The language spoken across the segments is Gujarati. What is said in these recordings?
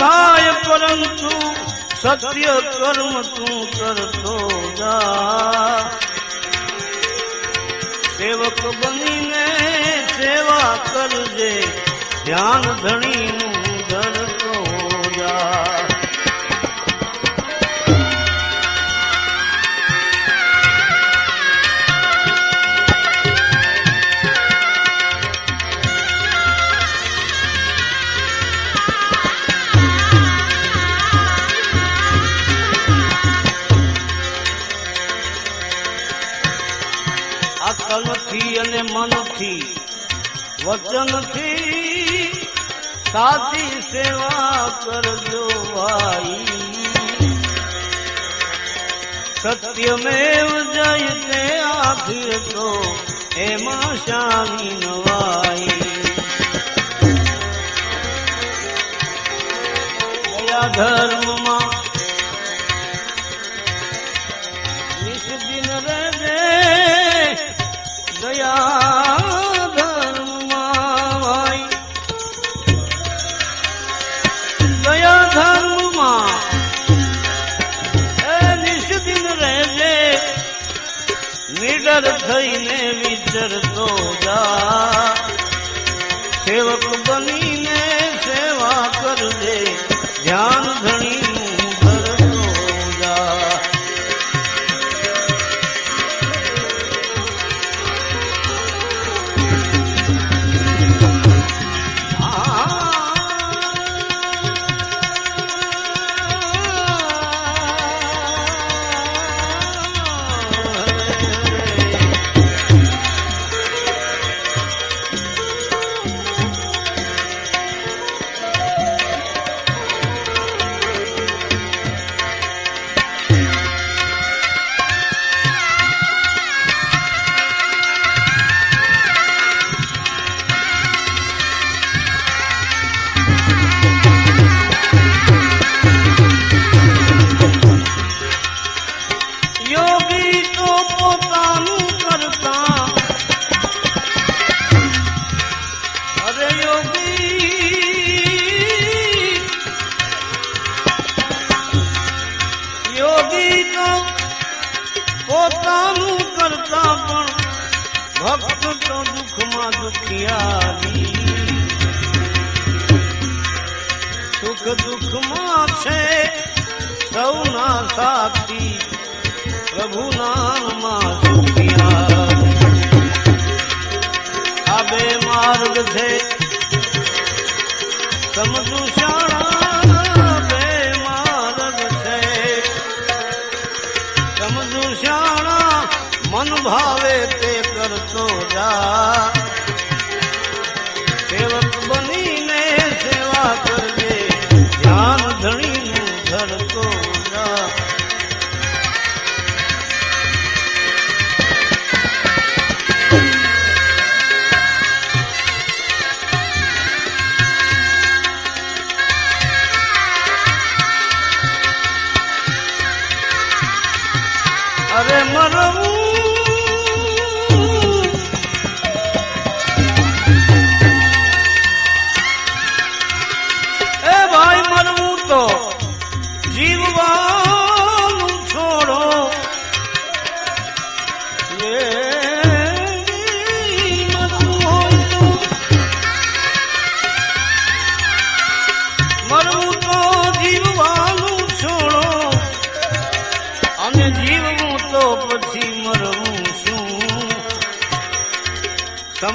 થાય પરંતુ સત્ય કર્મ તું કરતો જા. સેવક બનીને સેવા કરજે ધ્યાન ધણીનું તનથી અને મનથી, વચનથી સાચી સેવા કરજો ભાઈ. સત્યમેવ જયતે આખિર તો એમાં શાની નવાઈ. ધર્મમાં વિચરતો જા. સેવક બનીને સેવા કરજે. ધ્યાન પોતાનું કરતા પણ ભક્ત તો દુઃખમાં દુખિયારી. સુખ દુઃખમાં છે સૌના સાથી પ્રભુ નામમાં સુખિયા આ બે માર્ગ છે. સમજુ શાળા ભાવે તે કરતો જા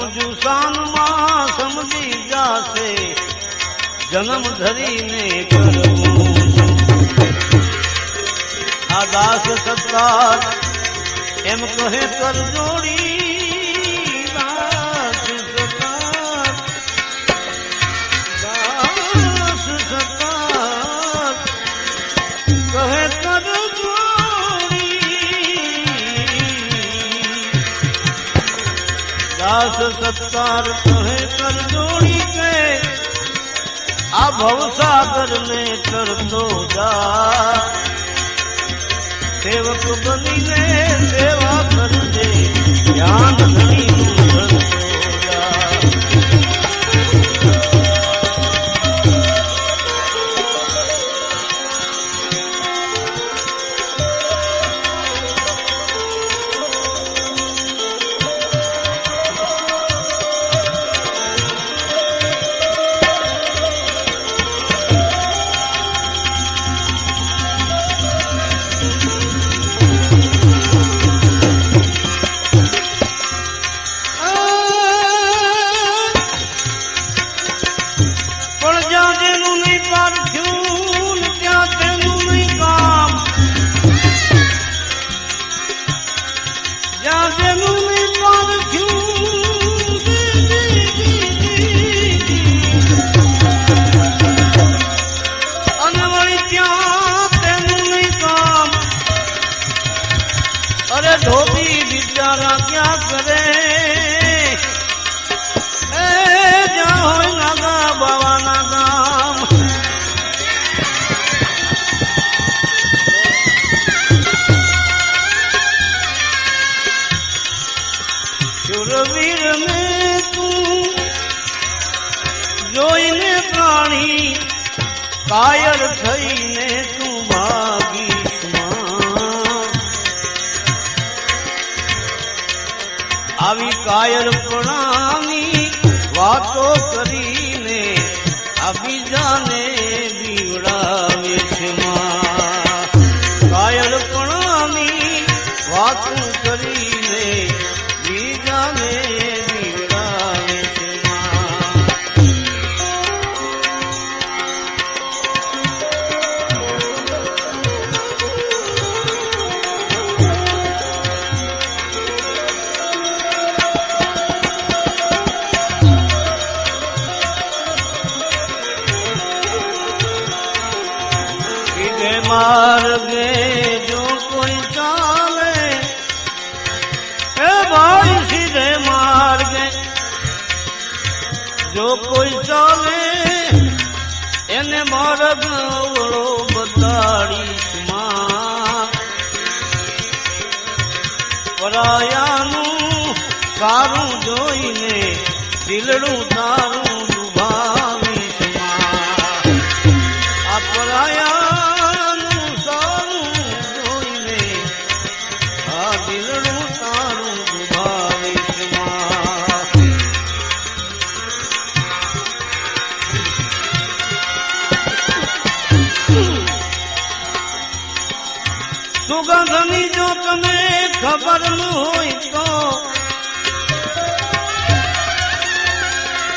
સમજુ સાનમાં સમજી જાશે જન્મ ધરીને? આ દાસ સત્તા એમ કહે કર જોડી દાસ સત્કાર કહે કર જોડી કે આ ભવસાગર ને તરતો જા. સેવક બનીને સેવા કાયર થઈને તું ભાગીશ આવી કાયરપણાની વાતો કરીને આ બીજાને જો કોઈ ચાલે એને માર્ગ અવળો બતાડીશ પરાયાનું સારું જોઈને દિલડું તારું ખબર ન હોય તો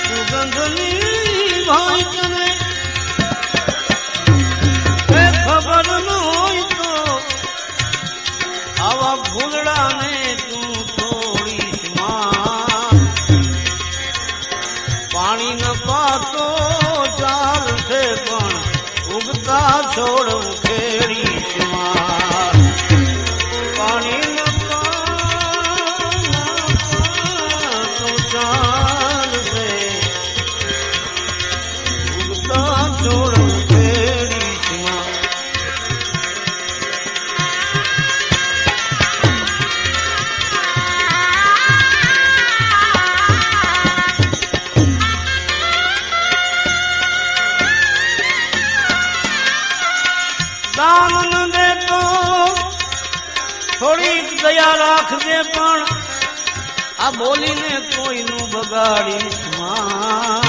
સુગંધની ભાઈ કરે. ખબર ન હોય તો આવા ભૂલડાને દયા રાખજે પણ આ બોલીને કોઈનું બગાડીશમાં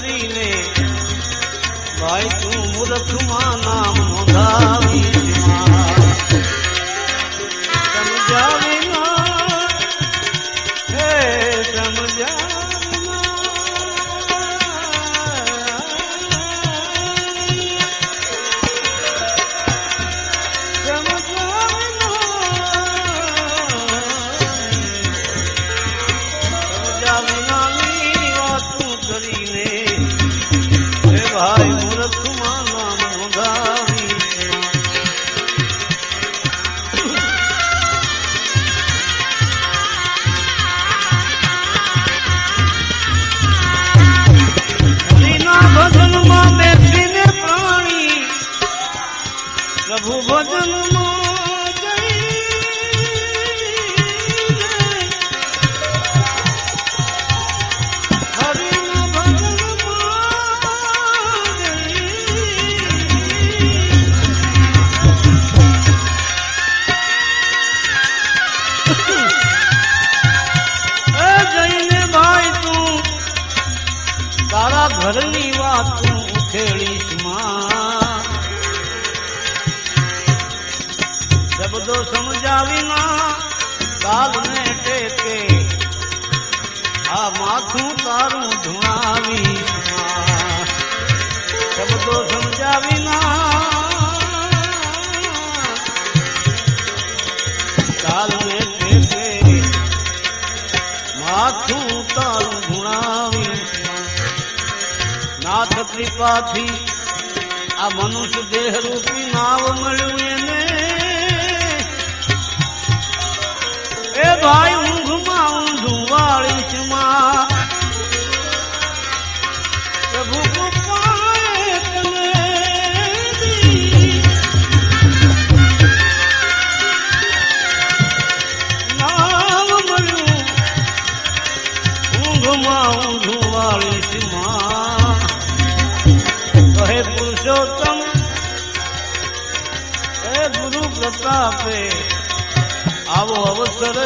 કરીને. ભાઈ તું મૂર્ખમાં નામ નોંધાવી બીજા વિના ગાલને ટેકે. આ માથું તારું ધુણાવી શબ્દો સમજાવી ના ગાલને ટેકે. માથું તારું ધુણાવી નાથ કૃપાથી આ મનુષ્ય દેહ રૂપી નાવ મળ્યું એને. એ ભાઈ ઊંઘમાં ઊંધું વાળીશમાં. પુરુષોત્તમ હે ગુરુ પ્રતાપે અવસર